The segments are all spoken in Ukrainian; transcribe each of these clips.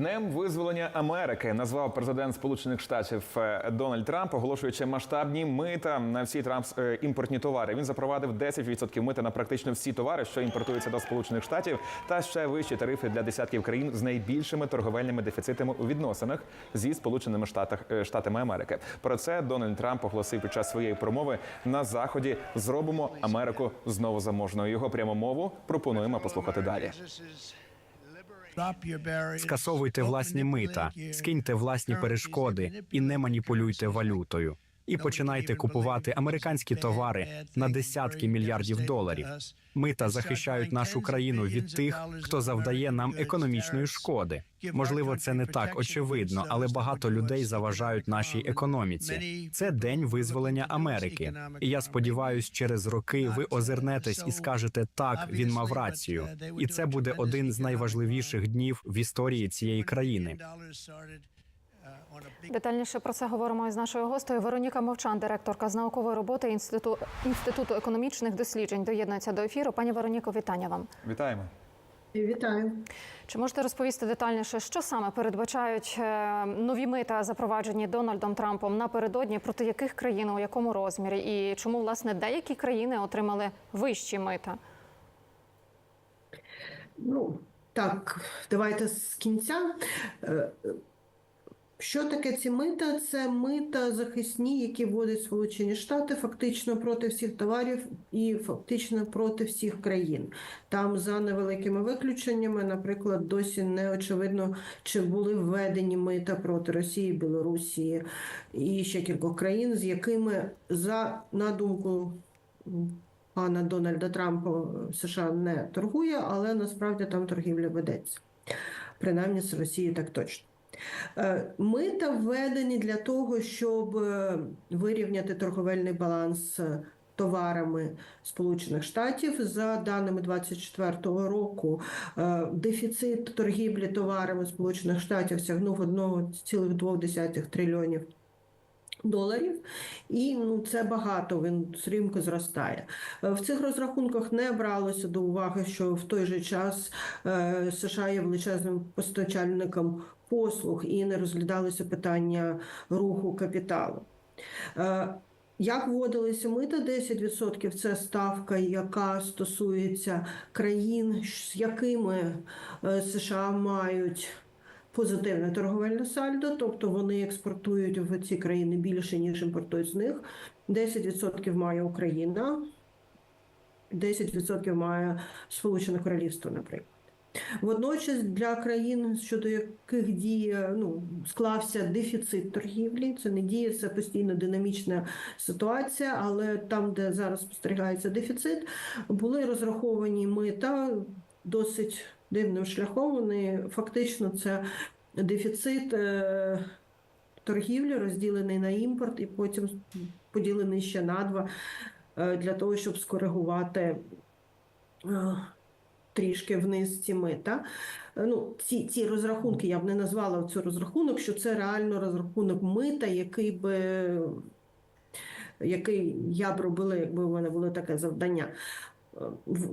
Днем визволення Америки назвав президент Сполучених Штатів е, Дональд Трамп, оголошуючи масштабні мита на всі транс е, імпортні товари. Він запровадив 10% мита на практично всі товари, що імпортуються до Сполучених Штатів, та ще вищі тарифи для десятків країн з найбільшими торговельними дефіцитами у відносинах зі Сполученими Штатах, е, Штатами Америки. Про це Дональд Трамп оголосив під час своєї промови на заході. Зробимо Америку знову заможною. Його пряму мову пропонуємо послухати далі. Скасовуйте власні мита, скиньте власні перешкоди і не маніпулюйте валютою. І починайте купувати американські товари на десятки мільярдів доларів. Мита захищають нашу країну від тих, хто завдає нам економічної шкоди. Можливо, це не так очевидно, але багато людей заважають нашій економіці. Це день визволення Америки. І я сподіваюся, через роки ви озирнетесь і скажете так, він мав рацію. І це буде один з найважливіших днів в історії цієї країни. Детальніше про це говоримо із нашою гостею. Вероніка Мовчан, директорка з наукової роботи інституту інституту економічних досліджень, доєднується до ефіру. Пані Вероніко, вітання вам. Вітаємо. Вітаю. Чи можете розповісти детальніше, що саме передбачають е, нові мита, запроваджені Дональдом Трампом напередодні, проти яких країн, у якому розмірі, і чому власне деякі країни отримали вищі мита? Ну так, давайте з кінця. Що таке ці мита? Це мита захисні, які вводять Сполучені Штати фактично проти всіх товарів і фактично проти всіх країн. Там за невеликими виключеннями, наприклад, досі не очевидно, чи були введені мита проти Росії, Білорусі і ще кількох країн, з якими за на думку пана Дональда Трампа США не торгує, але насправді там торгівля ведеться. Принаймні з Росією так точно. Е, Мита введені для того, щоб е, вирівняти торговельний баланс е, товарами Сполучених Штатів. За даними 2024 року, дефіцит торгівлі товарами Сполучених Штатів сягнув 1,2 трильйонів доларів, і ну це багато. Він стрімко зростає. В цих розрахунках не бралося до уваги, що в той же час США є величезним постачальником послуг і не розглядалося питання руху капіталу. Е, Як вводилися мита 10% – це ставка, яка стосується країн, з якими е, США мають позитивне торговельне сальдо, тобто вони експортують в ці країни більше, ніж імпортують з них. 10% має Україна, 10% має Сполучене Королівство, наприклад. Водночас для країн, щодо яких діє, ну, склався дефіцит торгівлі, це не діє, це постійно динамічна ситуація, але там, де зараз спостерігається дефіцит, були розраховані мита досить дивним шляхом. Вони фактично це дефіцит е, торгівлі, розділений на імпорт, і потім поділений ще на два е, для того, щоб скоригувати. Трішки вниз ці мита. Е, Ну, ці, ці розрахунки я б не назвала цей розрахунок, що це реально розрахунок мита, який би який я б робила, якби в мене було таке завдання. Е,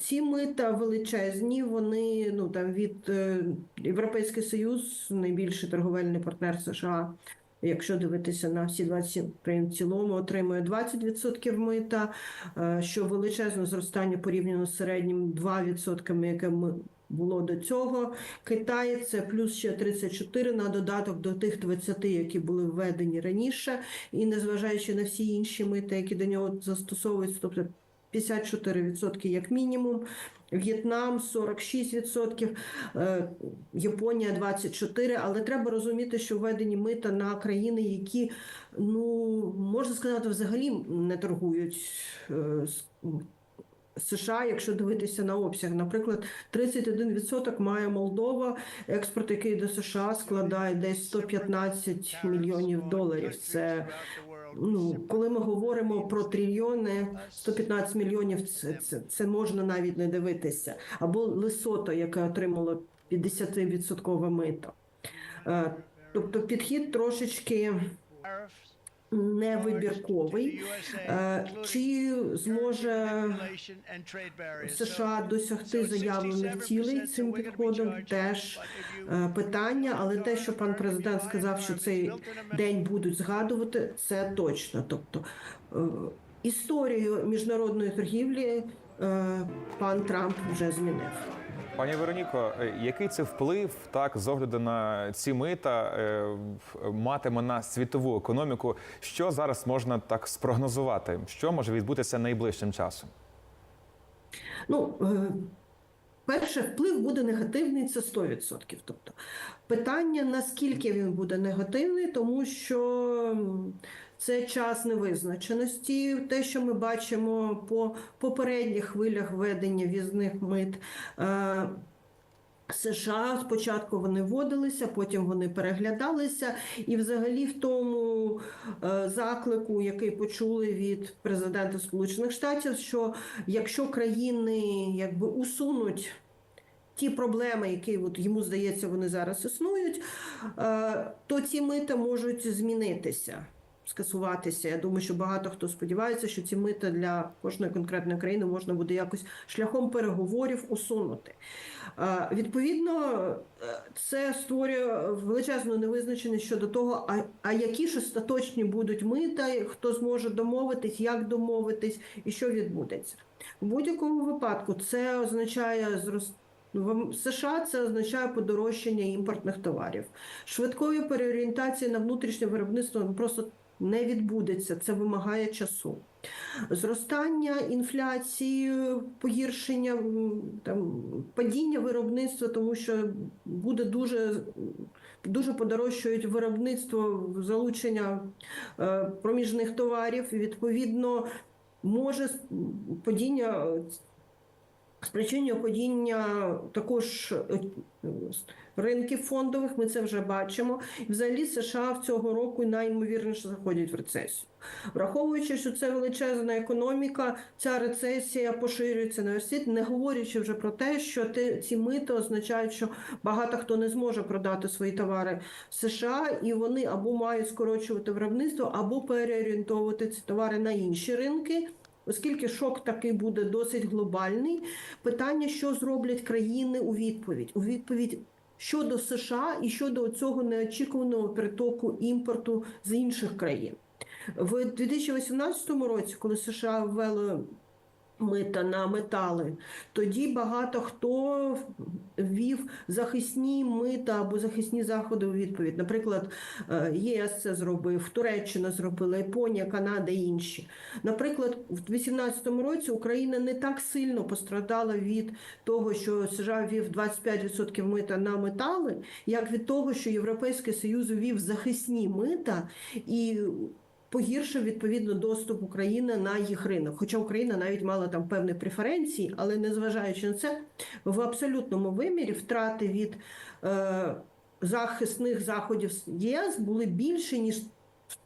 Ці мита величезні, вони ну там від е, Європейський Союз, найбільший торговельний партнер США. Якщо дивитися на всі 27 країн в цілому, отримує 20% мита, е, що величезне зростання порівняно з середнім 2%, яке ми було до цього. Китай це плюс ще 34 на додаток до тих 20, які були введені раніше, і незважаючи на всі інші мита, які до нього застосовуються, тобто 54% як мінімум, В'єтнам 46%, е, Японія 24%, але треба розуміти, що введені мита на країни, які, ну, можна сказати, взагалі не торгують е, з США, якщо дивитися на обсяг. Наприклад, 31% має Молдова, експорт, який до США складає десь 115 мільйонів доларів. Це ну, коли ми говоримо про трильйони, 115 мільйонів це, це, це можна навіть не дивитися. Або Лесото, яке отримало 50% мито. Е, Тобто підхід трошечки невибірковий. Е, Чи зможе США досягти заявлених цілей цим підходом? Теж е, питання, але те, що пан президент сказав, що цей день будуть згадувати, це точно. Тобто е, історію міжнародної торгівлі пан Трамп вже змінив. Пані Вероніко, е, який це вплив так з огляду на ці мита е, матиме на світову економіку? Що зараз можна так спрогнозувати? Що може відбутися найближчим часом? Ну, е, перше, вплив буде негативний, це 100%. Тобто питання, наскільки він буде негативний, тому що це час невизначеності. Те, що ми бачимо по попередніх хвилях введення візних мит. е, США спочатку вони вводилися, потім вони переглядалися, і взагалі в тому е, заклику, який почули від президента Сполучених Штатів, що якщо країни якби усунуть ті проблеми, які от йому здається, вони зараз існують, е, то ці мита можуть змінитися. Скасуватися. Я думаю, що багато хто сподівається, що ці мита для кожної конкретної країни можна буде якось шляхом переговорів усунути. Е, Відповідно, е, це створює величезну невизначеність щодо того, а, а які ж остаточні будуть мита, хто зможе домовитись, як домовитись і що відбудеться. В будь-якому випадку це означає зростання. В США це означає подорожчання імпортних товарів. Швидкої переорієнтації на внутрішнє виробництво просто не відбудеться. Це вимагає часу. Зростання інфляції, погіршення там падіння виробництва, тому що буде дуже дуже подорожчують виробництво залучення е, проміжних товарів. І відповідно може падіння е, спричинює падіння також е, ринків фондових. Ми це вже бачимо. І взагалі США в цього року наймовірніше заходять в рецесію. Враховуючи, що це величезна економіка, ця рецесія поширюється на весь світ, не говорячи вже про те, що ці мити означають, що багато хто не зможе продати свої товари в США, і вони або мають скорочувати виробництво, або переорієнтовувати ці товари на інші ринки. Оскільки шок такий буде досить глобальний, питання, що зроблять країни у відповідь. У відповідь щодо США і щодо цього неочікуваного притоку імпорту з інших країн. В 2018 році, коли США ввели мита на метали, тоді багато хто ввів захисні мита або захисні заходи у відповідь. Наприклад, е, ЄС це зробив, Туреччина зробила, Японія, Канада і інші. Наприклад, в 2018 році Україна не так сильно пострадала від того, що США ввів 25% мита на метали, як від того, що Європейський Союз ввів захисні мита і погіршив відповідно доступ України на їх ринок. Хоча Україна навіть мала там певні преференції, але незважаючи на це, в абсолютному вимірі втрати від е, захисних заходів ЄС були більші, ніж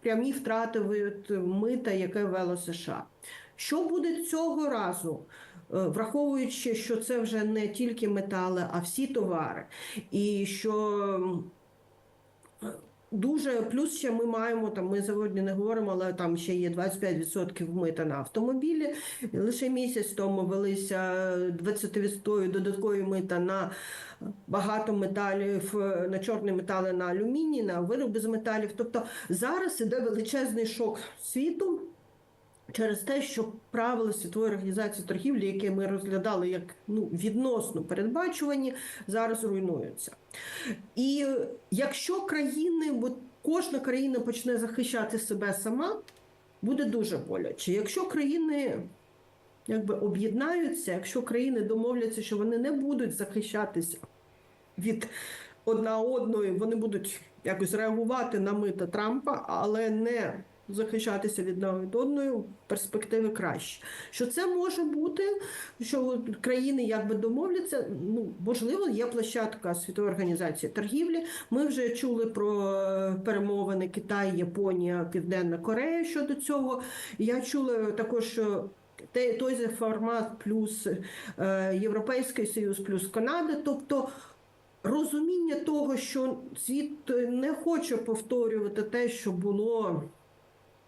прямі втрати від мита, яке вело США. Що буде цього разу? Е, Враховуючи, що це вже не тільки метали, а всі товари, і що Дуже плюс ще ми маємо там. Ми сьогодні не говоримо, але там ще є 25% мита на автомобілі. Лише місяць тому велися 20% додаткові мита на багато металів, на чорні метали, на алюміній, на вироби з металів. Тобто зараз іде величезний шок світу. Через те, що правила світової організації торгівлі, які ми розглядали як ну відносно передбачувані, зараз руйнуються. І якщо країни, бо кожна країна почне захищати себе сама, буде дуже боляче. Якщо країни якби об'єднаються, якщо країни домовляться, що вони не будуть захищатися від одна одної, вони будуть якось реагувати на мита Трампа, але не захищатися від одної перспективи краще. Що це може бути, що країни якби домовляться, ну можливо, є площадка світової організації торгівлі. Ми вже чули про е, перемовини Китай, Японія, Південна Корея щодо цього. Я чула також, що той же формат плюс е, Європейський Союз, плюс Канада, тобто. Розуміння того, що світ не хоче повторювати те, що було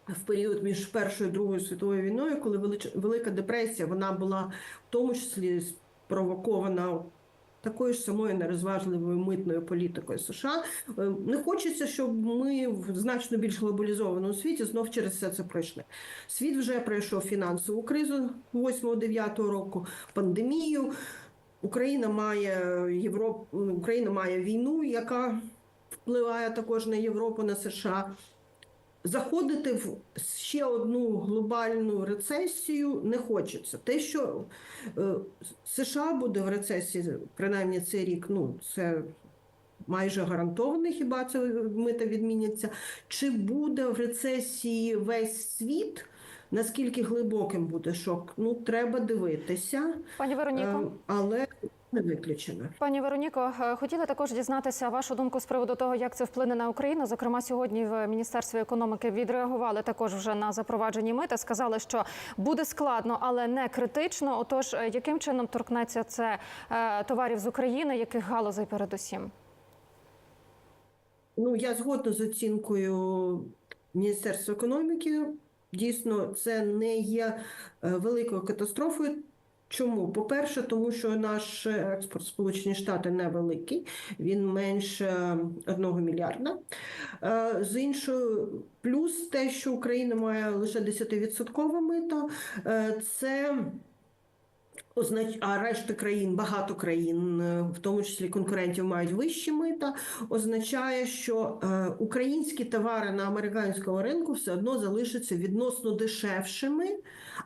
в період між Першою і Другою світовою війною, коли Велич- Велика депресія вона була в тому числі спровокована такою ж самою нерозважливою митною політикою США. Е, Не хочеться, щоб ми в значно більш глобалізованому світі знов через все це пройшли. Світ вже пройшов фінансову кризу 8-9 року, пандемію. Україна має Європ... Україна має війну, яка впливає також на Європу, на США. Заходити в ще одну глобальну рецесію не хочеться. Те, що е, США буде в рецесії, принаймні цей рік, ну це майже гарантовано, хіба це мита відміняться. Чи буде в рецесії весь світ? Наскільки глибоким буде шок? Ну, треба дивитися, Пані е, Вероніко. але не виключено. Пані Вероніко, е, хотіли також дізнатися вашу думку з приводу того, як це вплине на Україну. Зокрема, сьогодні в Міністерстві економіки відреагували також вже на запроваджені мита. Сказали, що буде складно, але не критично. Отож, е, яким чином торкнеться це е, товарів з України, яких галузей передусім? Ну, я згодна з оцінкою Міністерства економіки. Дійсно, це не є великою катастрофою. Чому? По-перше, тому що наш експорт Сполучені Штати невеликий, він менше 1 мільярда. Е, З іншого, плюс те, що Україна має лише 10% мито, е, це. А решта країн, багато країн, е, в тому числі конкурентів, мають вищі мита, означає, що е, українські товари на американському ринку все одно залишаться відносно дешевшими,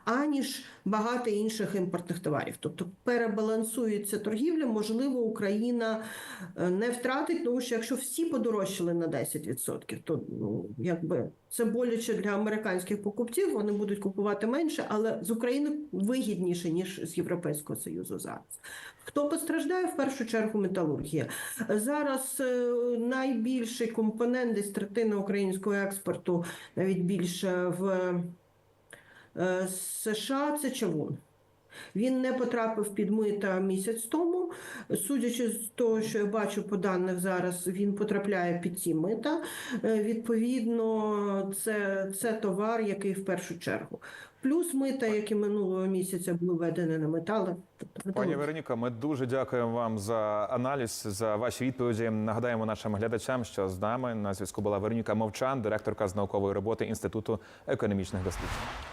аніж багато інших імпортних товарів. Тобто перебалансується торгівля, можливо, Україна е, не втратить, тому що якщо всі подорожчали на 10%, то ну, якби це боляче для американських покупців, вони будуть купувати менше, але з України вигідніше, ніж з Європейського Союзу зараз. Хто постраждає? В першу чергу металургія. Зараз е, найбільший компонент, десь третина українського експорту, навіть більше в США це чавун. Він не потрапив під мита місяць тому. Судячи з того, що я бачу по даних зараз, він потрапляє під ці мита. Е, Відповідно, це, це товар, який в першу чергу. Плюс мита, які минулого місяця були введені на метали. Тобто Пані. Вероніко, ми дуже дякуємо вам за аналіз, за ваші відповіді. Нагадаємо нашим глядачам, що з нами на зв'язку була Вероніка Мовчан, директорка з наукової роботи Інституту економічних досліджень.